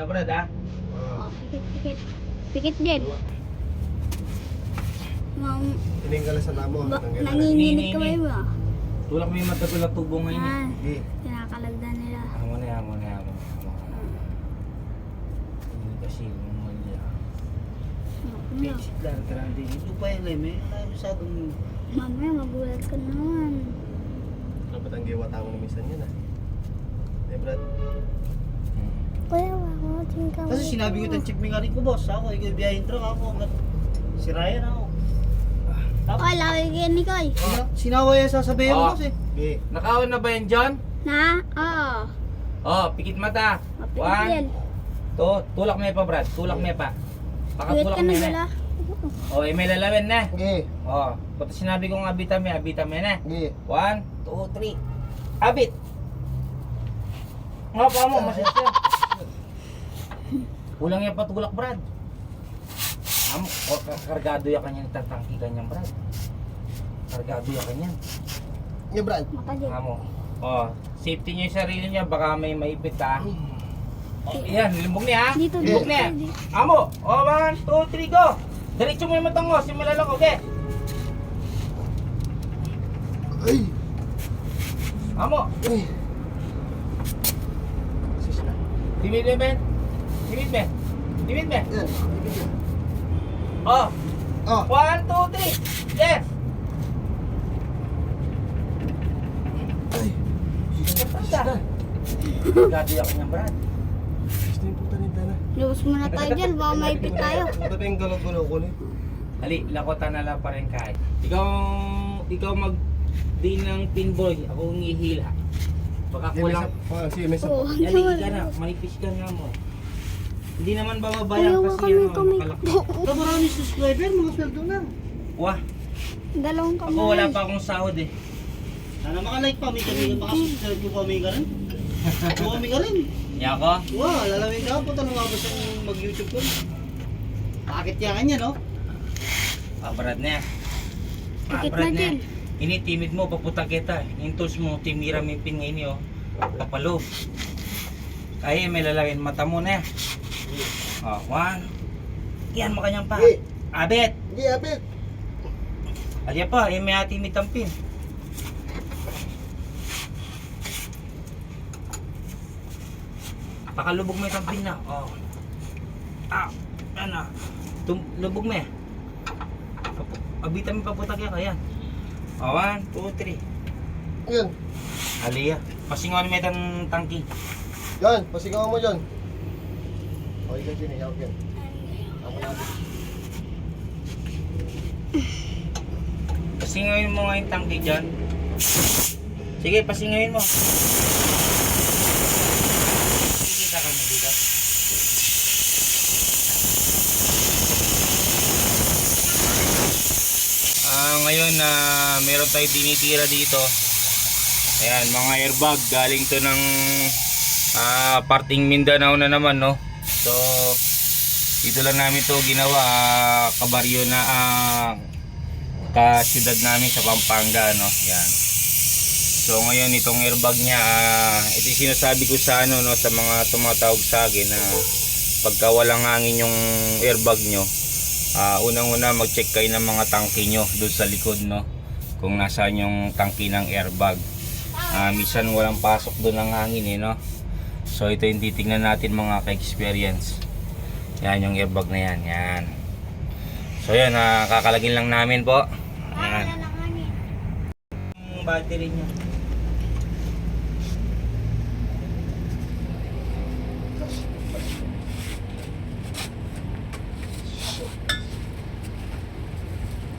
na Brad ha. Oh, pikit, pikit. Pikit din. Mam, Tininggalan sa damo. ba, Tanggalan. nanginginig mo. ah. Tulak mo yung matagal na tubo ngayon eh. Ah, Sige. kinakalagdan nila. Amo na, amo na, amo na. amo na. Hindi kasi umulya. Ano? Basic lang, grande. Ito pa yung leme. Ay, masyadong... Mamaya magulat ka naman. Dapat ang giwa tao ng misan yun ah. Eh Brad, Hmm. Kuya, tingka Kasi sinabi ko itong chip me nga rin ko, boss. Ako, ikaw biyahin truck ako. Si Ryan ako. Tapos, laki kayo ni Koy. sina sinawa yan sasabihin mo, Oh. boss eh. Nakaon na ba yan, John? Na? Oo. Oh, pikit mata. Mapikit One, to, tulak mo pa, Brad. Tulak mo pa. Pakatulak ka mo na sila. Oh, eh, may lalawin na. Sige. Oh, pati sinabi kong abita mo, abita mo na. Sige. One, two, three. Abit! Nga pa mo, masasya. Kulang yan patulak, Brad. Amo, o, ka- kargado ya kanya tatangki kanyang, Brad. Kargado ya kanya. Sige Brad. Amo. Oh, safety niyo yung sarili niya, baka may maipit ha. Oh, yan, limbog niya ha. Dito, Limbog dito. niya. Amo, oh, one, two, three, go. Diretso mo yung matang mo, simula lang, okay? Ay! Amo, Ay! Sis na. Mo, Ben. Timid mo. Timid mo. Yan. Oh, Oh. one, two, three. Yes. Ay! Na. Kargado ya kanyang, Brad. Na yung puta nito na. Lubos muna tayo dyan, baka maipit tayo. Ano ba yung galaw-galaw ko ni? Ali, lakota na lang pa rin kahit. Ikaw, ikaw mag di ng pinboy, ako ang ihila. Baka kulang. Oh, sige, may Yali hanggang ka na, manipis ka nga mo. Hindi naman bababayan wala kasi kami ano, kami. makalaki. Ito marami subscriber, mga sweldo na. Wah, Dalawang kamay. ako wala pa akong sahod eh. Sana makalike pa, may kami, makasubscribe ko pa, may ka rin. Kung kami ka rin. Niya ako? Wow, lalawin ka, punta na mabas ang mag-YouTube ko. Bakit yan kanya, no? Paparad na. Pikit Paparad na din. Ini timid mo, paputa kita. Intos mo, timira mimpin ngayon yun. Papalo. Ay, may lalagyan mata mo na. Oh, one. Yan, makanyang pa. Sige. Abet. Sige, abit. Alya pa, eh, may ati may tampin. Pakalubog mo yung tampin na. Oh. Ah, ano. Tum lubog mo eh. Abitan mo paputak yan kaya. Oh, one, two, three. Yan. Alya. Pasingon mo itang tangki. Yan, pasigaw mo dyan. Okay ka din, iyak yan. Ako natin. Mo nga yung tangki dyan. Sige, pasingoyin mo. Kikita kami dito. Ah, ngayon na meron tayo dinitira dito. Ayan, mga airbag galing to ng ah, parting Mindanao na naman, no. So, dito lang namin to ginawa ah, kabaryo na ah, ka-siyudad namin sa Pampanga, no. Yan. So, ngayon itong airbag niya, ah, ito sinasabi ko sa ano, no, sa mga tumatawag sa akin na pagka walang hangin yung airbag nyo, Ah, unang-una mag-check kayo ng mga tangke nyo doon sa likod no. Kung nasaan yung tangke ng airbag. Ah, minsan walang pasok doon ng hangin eh no. So ito yung titingnan natin mga ka-experience. Yan yung airbag na yan, yan. So yan, ah, kakalagin lang namin po. Yan. Yung battery niya.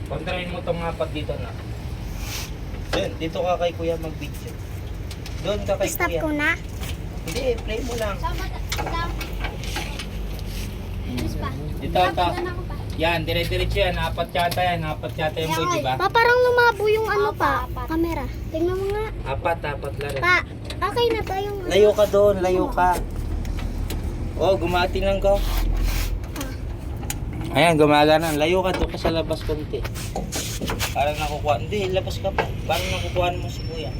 Kontrahin mo tong apat dito na. Doon, dito ka kay kuya mag-video. Doon ka kay Stop kuya. ko na. Hindi, play mo lang. Dito, ito. Yan, dire-diretso yan. Apat yata yan. Apat yata yung boy, di ba? Pa, parang lumabo yung ano pa, camera. Tingnan mo nga. Apat, apat lang. Pa, okay na to yung... Layo ka doon, layo ka. Oh, gumati lang ka. Ayan, gumagana. Layo ka doon ka sa labas konti. Parang nakukuha. Hindi, labas ka pa. Parang nakukuha mo si kuya.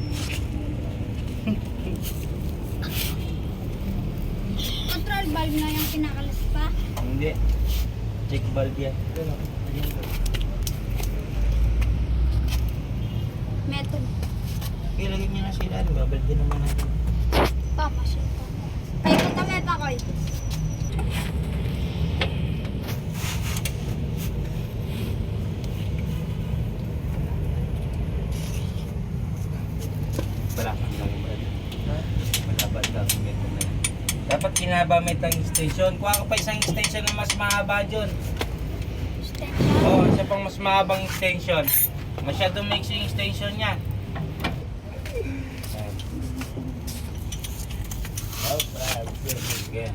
Valve na yung pinakalas pa. Hindi. Check valve yan. Method. Ilagay niyo na sila. Babalde naman natin. Siya. Ay, punta meta ko eh. Wala kang gawin mo rin. Malabad document mo na yan. Dapat kinabamit ang extension. Kuha ka pa isang extension na mas mahaba dyan. Oo, oh, isa pang mas mahabang extension. Masyadong mix yung extension niya. Sige.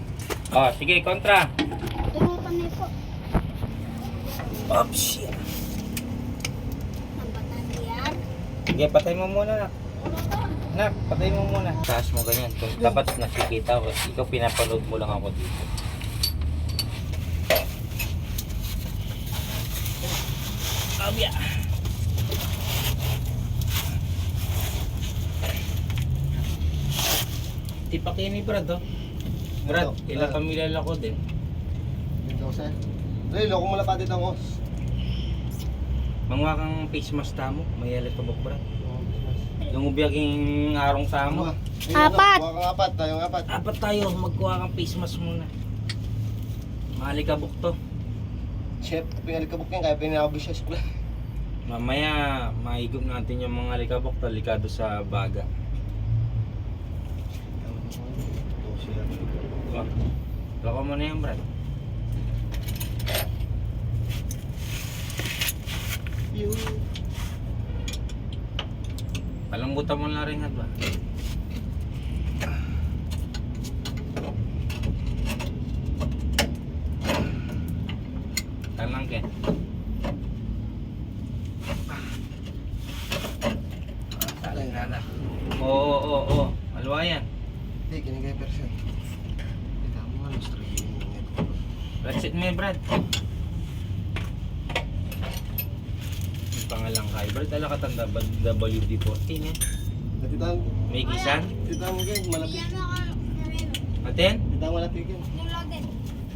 Oh, sige, kontra. Yan. Sige, patay mo muna na. Nak, patay mo muna. Taas mo ganyan. Kung dapat nakikita ko, ikaw pinapanood mo lang ako dito. Abya. Tipakini Brad oh. Brad, Ito, ilang Brad. pamilya ko din. Dito sir. Dali, loko mo lang pati ng os. Mangwa kang face mask tamo, may alit ka Brad. Yung ubiyaging arong tamo. Apat. Kuha kang apat, tayong apat. Apat tayo, magkuha kang face mask muna. Malikabok to. Chef, pinalikabok yan, kaya pinabos siya sa Mamaya, maigop natin yung mga likabok talikado sa baga. Loko mo na yan, Brad. Palambutan mo na rin, ba? Talang ke. Talang na na. Oo, oo, oo, oo. Alwa yan. Hindi, kinigay percent. Kita mo nga, That's it, me, Brad. Yung pangalan kay Brad, ala ka tanda WD-14 eh. Natitang, May gisan? natitang mo yan, malapit. Aten? Natitang malapit yan. Niloaded.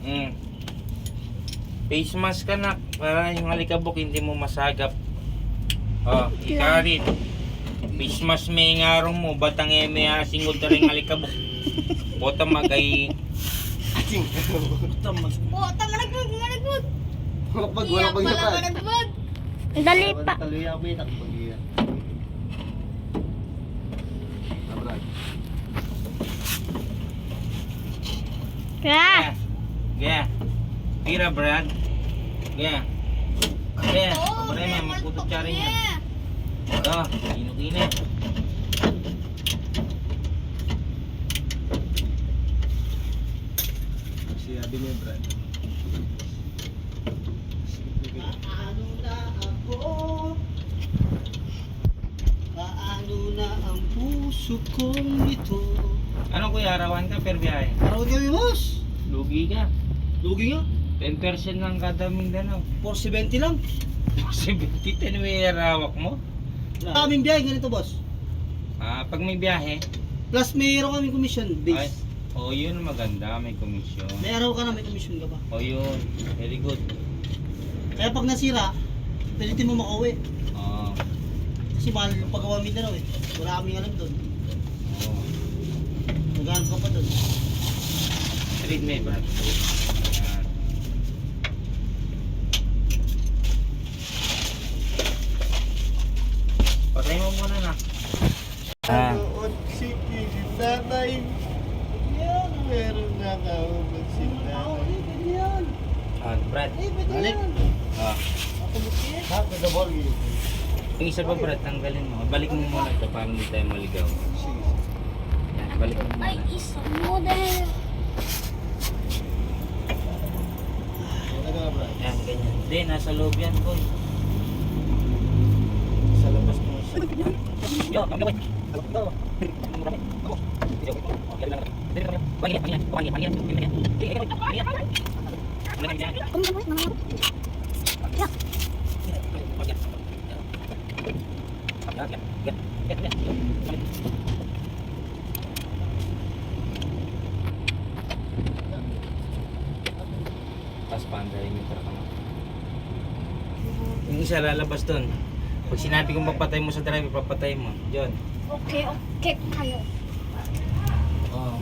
Mm. Face mask ka na para yung alikabok hindi mo masagap. Oh, ikarit. Face mask may ngarong mo, batang eme asingod na rin alikabok. Bota magay. Ating. Bota mag... Oo, tama nagbag. Managbag. Walang pag, walang pag Iyak pala, managbag. Dali pa. Taluya mo yun, nakapag iya. Abrad. Kaya. Yeah. Tira, Brad. Yeah. Yeah. Pabare mo, magputot siya rin yan. Ito, kinukina. Si Abi niya, Brad. Puso kong ito? Ano kuya, arawan ka per biyahe? Araw kami, boss. Lugi ka. Lugi nga. 10% lang kada Mindanao. 470 lang. 70 10 may arawak mo. Kaming biyahe ganito, boss. Ah, pag may biyahe, Plus mayroon kami commission ay, base. oh yun maganda, may komisyon. May araw ka na may commission ka ba? Oh yun, very good. Kaya pag nasira, pilitin mo makauwi. Oh, Kasi mahal yung paggawa Mindanao eh. Wala kaming alam doon. Maghanap ka pa doon. Trade me, brad. Ayan. Patay mo muna na. Ah. Noon si nanay. Yan, meron na kaubad si nanay. Ah, Brad. Balik. Ah. Ha, the ball. Yung isa pa, Brad, tanggalin mo. Balik mo muna ito para hindi tayo maligaw. Sige. Balik Ay, isang model. Ano? Yan, ganyan. Hindi, nasa loob yan, boy. Sa labas mo. Yo, kami boy. Go. Marami. Go. Video. Yan lang. Dito kami. Wangin, wangin, wangin, wangin. Wangin. Dito kami. Wangin. Wala kami dyan. Kung ano, mga Yak. Wangin. Yan, yan. Yan, yan, yan. Wangin. Paandarin yung truck mo. Isa lalabas doon. Pag sinabi kong papatay mo sa driver, papatay mo. John. Okay, okay kayo. Oo.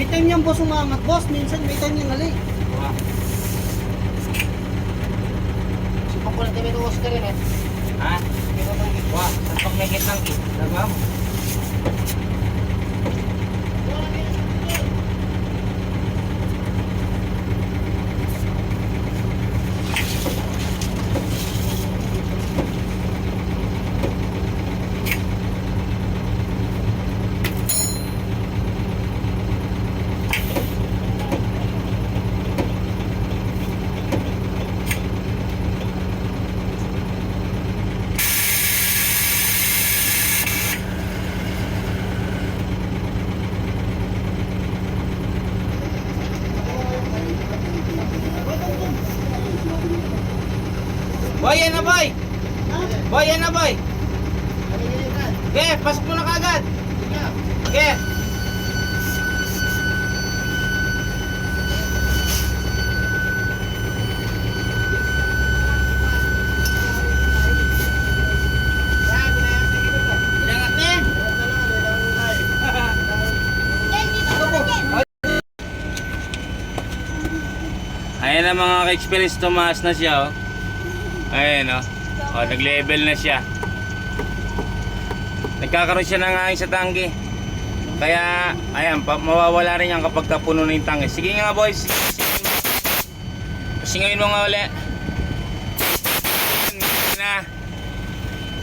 May niyang boss. Minsan may time niyang nali. Wow. Si Pakulat kami ng Oscar yun eh. Ha? Wah, saan pag may kitang kit? Lagam. Boy, yan na boy! Boy, yan na boy! Okay, pasok mo na kagad! Okay! Ayan na mga ka-experience, tumaas na siya oh. Ayan oh. Oh, nag-level na siya. Nagkakaroon siya ng hangin sa tangke. Kaya, ayan, mawawala rin yan kapag kapuno na yung tangke. Sige nga boys. Singayin mo nga ulit. Na.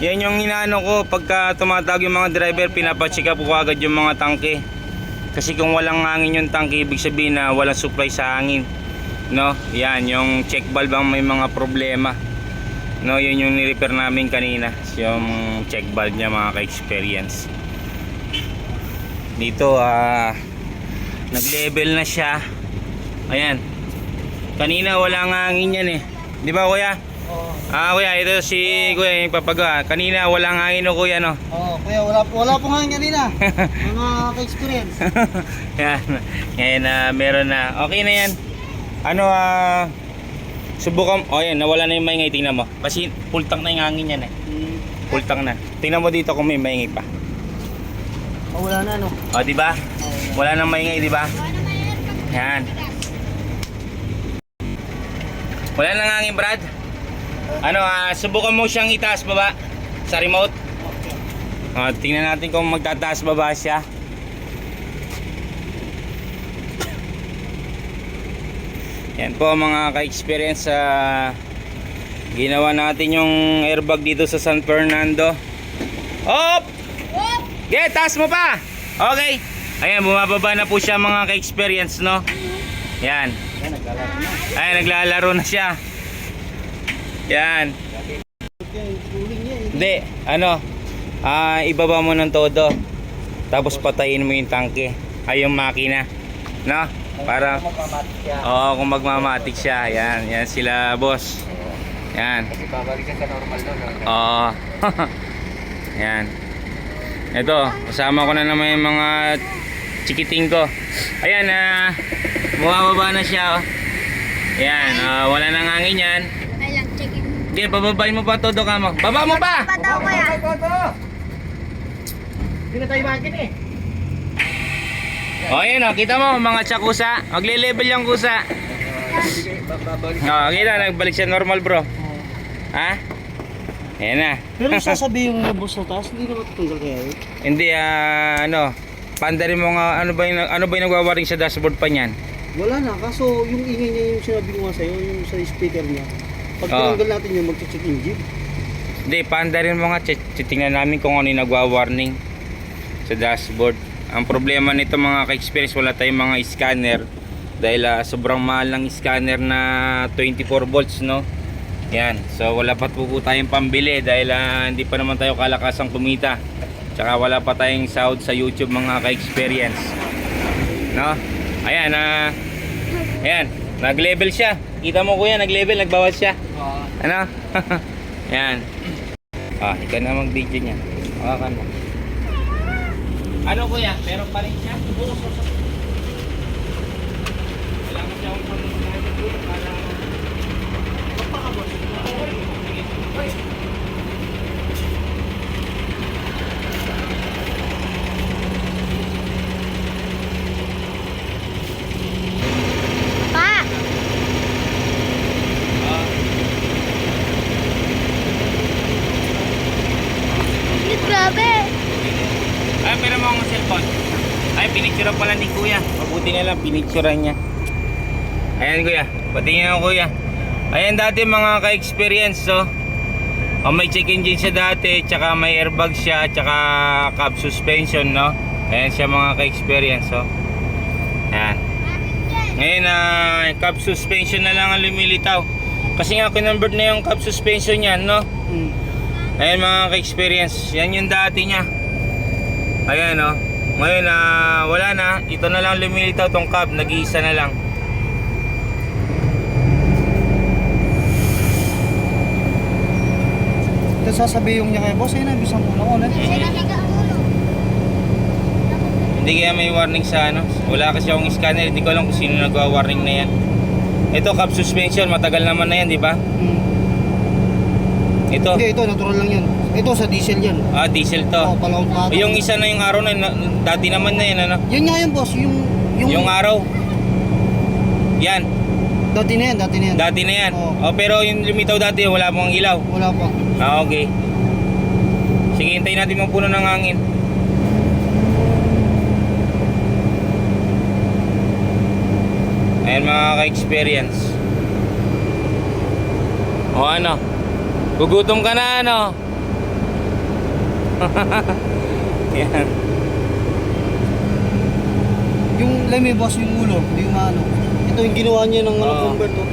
Yan yung inaano ko pagka tumatawag yung mga driver, pinapacheck up ko agad yung mga tangke. Kasi kung walang hangin yung tangke, ibig sabihin na walang supply sa hangin. No? Yan, yung check valve ang may mga problema. No, yun yung ni-repair namin kanina. Yung check valve niya mga ka-experience. Dito, ah, nag-level na siya. Ayan. Kanina walang hangin yan eh. Di ba kuya? Oo. Ah, kuya, ito si kuya yung papagawa. Kanina walang hangin o kuya no? Oo, kuya, wala, wala pong hangin kanina. Mga ka-experience. yan. Ngayon na meron na. Okay na yan. Ano ah subukan oh yan nawala na yung maingay. Tingnan mo. Kasi full tank na yung hangin yan eh. Hmm. full tank na. Tingnan mo dito kung may maingay pa. Oh, wala na no. oh di ba? Wala nang maingay di ba? Yan. Wala nang hangin Brad. Ano ah subukan mo siyang itaas baba sa remote. Ah, tingnan natin kung magtataas baba siya Yan po mga ka-experience sa ginawa natin yung airbag dito sa San Fernando. Op! Okay, taas mo pa. Okay. Ayan, bumababa na po siya mga ka-experience, no? Yan. Ayan, naglalaro na siya. Yan. Hindi, ano, ah, ibaba mo ng todo. Tapos patayin mo yung tangke. Ay, yung makina. No? Para, Magmamatik siya. oo, kung magmamatik siya. Yan, yan sila, boss. Yan. Kasi babalik siya sa normal doon. Oo. yan. Ito, kasama ko na naman yung mga chikiting ko. Ayan, ah, bumababa na siya, oh. Yan, ah, wala nang hangin yan. Ay lang, check it. Hindi, pababain mo pa todo ka mo. Baba mo pa! Pataw ko yan. Hindi na tayo makin eh. O, ayan, oh, kita mo, mga tsakusa. Magle-level yung kusa. Oh, kita, nagbalik siya normal, bro. Ha? Ayan na. Pero sasabihin mo boss sa taas, hindi na matutunggal kaya yun. Hindi, ah, ano, pandarin mo nga, ano ba yung, ano ba yung nagwawaring sa dashboard pa niyan? Wala na, kaso yung ingay niya yung sinabi ko nga sa'yo, yung sa speaker niya. Pag Oo. tinanggal natin yung mag-check engine. Hindi, paanda rin mga check. Titingnan namin kung ano yung nagwa-warning sa dashboard. Ang problema nito mga ka-experience, wala tayong mga scanner dahil ah, sobrang mahal ng scanner na 24 volts, no? Yan. So wala pa po, po tayong pambili dahil ah, hindi pa naman tayo kalakasang kumita. Tsaka wala pa tayong sahod sa YouTube mga ka-experience. No? Ayan, ah ayan, nag-level siya. Kita mo kuya, nag-level, nagbawas siya. Ano? Yan. Ah, ikaw na mag-video niya. Hawakan mo. Ano kuya? Meron pa rin siya? Wala mo siya akong pamamahay ng dulo para... Pa! Shit, grabe. Ay, pero mo akong cellphone. Ay, pinicture pala ni kuya. Na lang, pinicturean niya. Ayan kuya, patingin ako kuya. Ayan dati mga ka-experience, so. Oh, may check engine siya dati, tsaka may airbag siya, tsaka cab suspension, no? Ayan siya mga ka-experience, so. Ayan. Ngayon, ah, cab suspension na lang ang lumilitaw. Kasi nga, kinonvert na yung cab suspension niyan, no? Hmm. Ayan mga ka-experience, yan yung dati niya. Ayan oh. Ngayon na wala na, ito na lang lumilitaw tong cab, nag-iisa na lang. Ito sasabihin niya kay boss, ayun na, bisang ko na. Hindi kaya may warning sa ano. Wala kasi akong scanner, hindi ko alam kung sino nagwa-warning na yan. Ito cab suspension, matagal naman na yan, di ba? Hmm. Ito, Hindi, ito, natural lang yan. Ito sa diesel yan. ah diesel to. Oo, palawang pa. Yung isa na yung araw na, na dati naman na yan ano. Yan nga yan boss, yung... Yung, Yung araw. Yan, dati na yan, dati na yan. dati na yan. Oo. Oh, pero yung lumitaw dati, wala pong ilaw. Wala pa. Ah, okay. Sige, hintayin natin mapuno ng hangin. Ayan mga ka-experience. O ano? Gugutom ka na ano? Yan. Yung lemi boss, yung ulo, hindi yung maano. Ito yung ginawa niya ng ano, Oo. convert oh.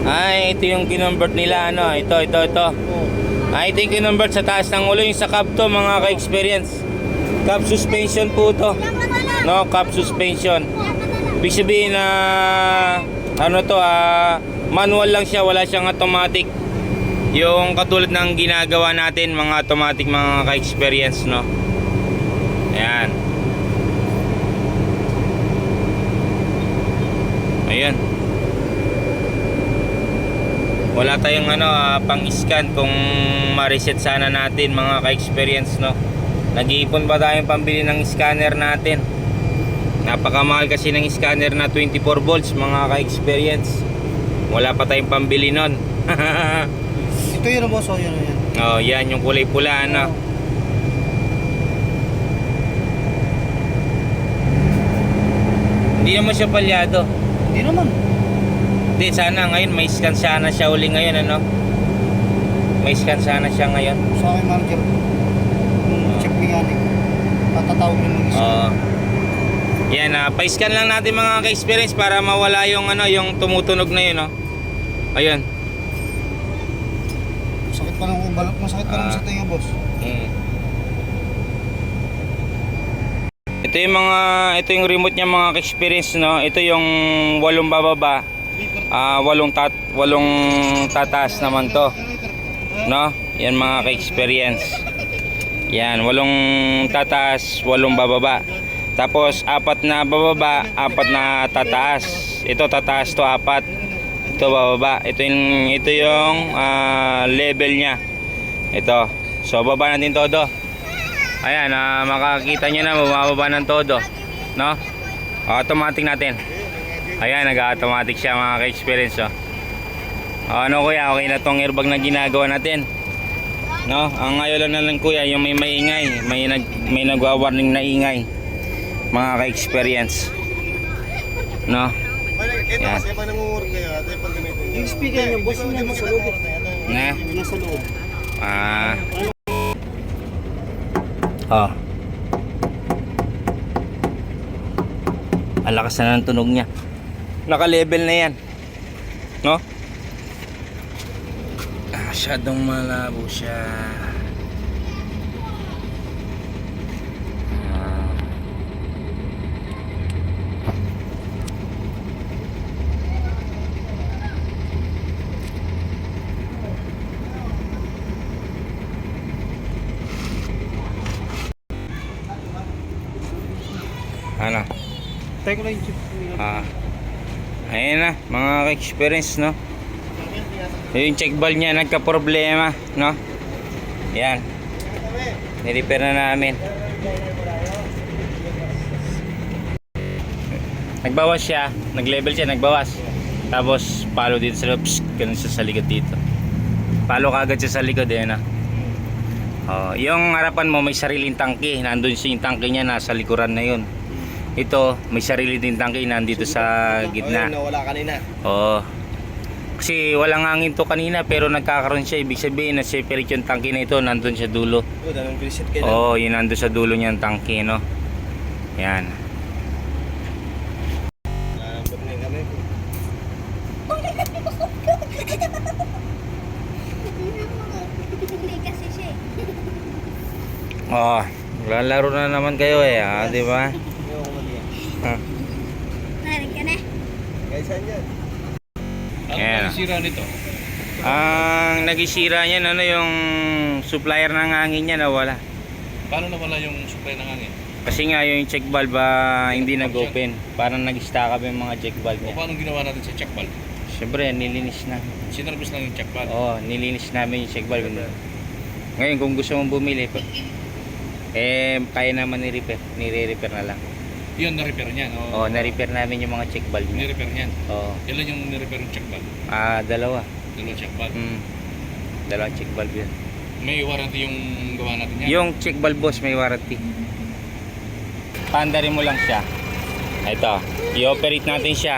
Ay, ito yung kinonvert nila ano. Ito, ito, ito. Oo. Ay, ito yung kinonvert sa taas ng ulo. Yung sa cab to mga ka-experience. Cab suspension po to. No, cab suspension. Ibig sabihin na ano to ah manual lang siya, wala siyang automatic. Yung katulad ng ginagawa natin mga automatic mga ka-experience no. Ayan. Ayan. Wala tayong ano ah, pang-scan kung ma-reset sana natin mga ka-experience no. Nag-iipon pa tayong pambili ng scanner natin. Napakamahal kasi ng scanner na 24 volts mga ka-experience. Wala pa tayong pambili nun. Ito yun boss, oh, yun, yun. oh, yan yung kulay pula ano. Hindi naman siya palyado. Hindi naman. Hindi, sana ngayon may scan sana siya uli ngayon ano. May scan sana siya ngayon. Sa akin manager. Yung check mechanic. Tatatawag niya ng isa. Oo. yan, ah, pa-scan lang natin mga ka-experience para mawala yung ano, yung tumutunog na yun, no. Ayun. Balak, masakit pa naman Ah. sa tenga boss. Mm. Ito yung mga ito yung remote niya mga ka-experience no. Ito yung walong bababa. Ah, walong tat walong tataas naman to. No? Yan mga ka-experience. Yan, walong tataas, walong bababa. Tapos apat na bababa, apat na tataas. Ito tataas to apat. Ito bababa. Ito yung ito yung ah, level niya. Ito. So baba natin todo. Ayan, ah, makakita nyo na bumababa ng todo. No? Automatic natin. Ayan, nag-automatic siya mga ka-experience. Oh. Oh, ano kuya, okay na tong airbag na ginagawa natin. No? Ang ayaw lang na lang kuya, yung may maingay, may nag may nagwa-warning na ingay. Mga ka-experience. No? Ito kasi pag nangungurot kayo, ito yung pag gamitin nyo. Yung speaker niyo, boss, mo nasa loob. Na? Nasa loob. Ah. Oh. Ang lakas na ng tunog niya. Naka-level na yan. No? Ah, Masyadong malabo siya. Ah. Ano? Tayo ko lang yung chip. Ah. Ayun na, mga ka-experience, no? Yung check ball niya, nagka-problema, no? Yan. Nirepair na namin. Nagbawas siya, nag-level siya, nagbawas. Tapos, palo dito sa loob, ganun siya sa likod dito. Palo kagad siya sa likod, eh, no? Oh, yung harapan mo may sariling tangke, nandun siya yung tangke niya, nasa likuran na yun. Ito, may sarili din tangke nandito sa Oh, gitna. yun, nawala kanina. Oo. Kasi walang hangin to kanina pero nagkakaroon siya. Ibig sabihin na separate yung tangke na ito. Nandun sa dulo. Oh, daming visit kayo. Oo, yun nandun sa dulo niya ang tangke, no? Yan. Oo. Lalaro na naman kayo eh, ha? Di ba? Hindi ako mali yan. Ha. Narin ka na. Guys, saan yan? Yan. sira nito? Ang nagisira niyan, ano yung supplier ng hangin niya nawala. Paano nawala yung supply ng hangin? Kasi nga yung check valve ah, hindi nag-open. Parang nag-stack up yung mga check valve O niya. paano ginawa natin sa check valve? Siyempre, nilinis na. Sinarbis lang yung check valve. Oo, nilinis namin yung check valve. Ngayon, kung gusto mong bumili, pa- eh, kaya naman ni-repair. Nire-repair na lang. Yun, na-repair niyan. Oo, na-repair namin yung mga check valve niya. Ni-repair niyan. Oo. Ilan yung ni-repair yung check valve? Ah, dalawa. Dalawang check valve. Mm. Dalawang check valve yun. May warranty yung gawa natin yan? Yung check valve boss, may warranty. Pandarin mo lang siya. Ito, i-operate natin siya.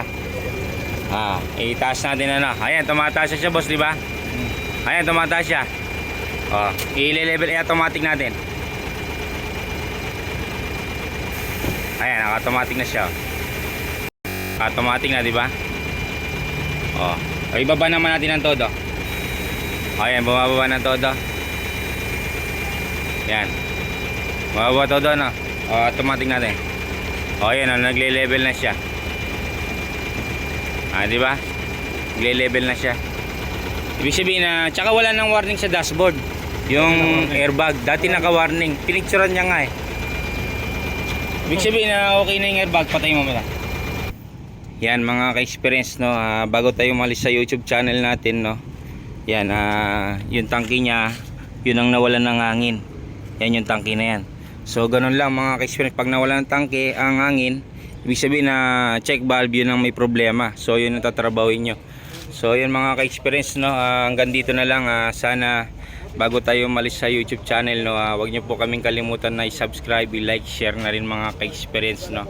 Ah, itaas natin ano. Ayan, tumataas siya boss, di ba? Ayan, tumataas siya. Oh, i-level i-automatic natin. Ayan, naka-automatic na siya. Automatic na, di ba? Oh, o, ibaba naman natin ang todo. Ayan, bumababa ng todo. Yan. Bumababa todo, no? O, automatic natin. O, ayan, o, nagle-level na siya. Ah, di ba? Nagle-level na siya. Ibig sabihin na, tsaka wala nang warning sa dashboard. Yung airbag, dati naka-warning. Pinicturean niya nga eh. Ibig sabihin na okay na yung airbag, patay mo muna. Yan mga ka-experience no, ah, bago tayo umalis sa YouTube channel natin no. Yan, ah, yung tangke niya, yun ang nawalan ng hangin. Yan yung tangke na yan. So ganun lang mga ka-experience, pag nawalan ng tangke ang hangin, ibig sabihin na check valve yun ang may problema. So yun ang tatrabawin nyo. So yun mga ka-experience no, ah, hanggang dito na lang. ah, sana bago tayo umalis sa YouTube channel no, ah, wag niyo po kaming kalimutan na i-subscribe, i-like, share na rin mga ka-experience no.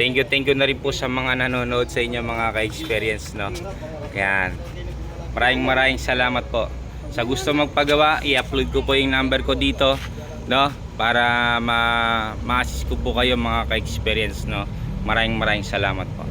Thank you, thank you na rin po sa mga nanonood sa inyo mga ka-experience no. Yan. Maraming maraming salamat po. Sa gusto magpagawa, i-upload ko po yung number ko dito no para ma ma-assist ko po kayo mga ka-experience no. Maraming maraming salamat po.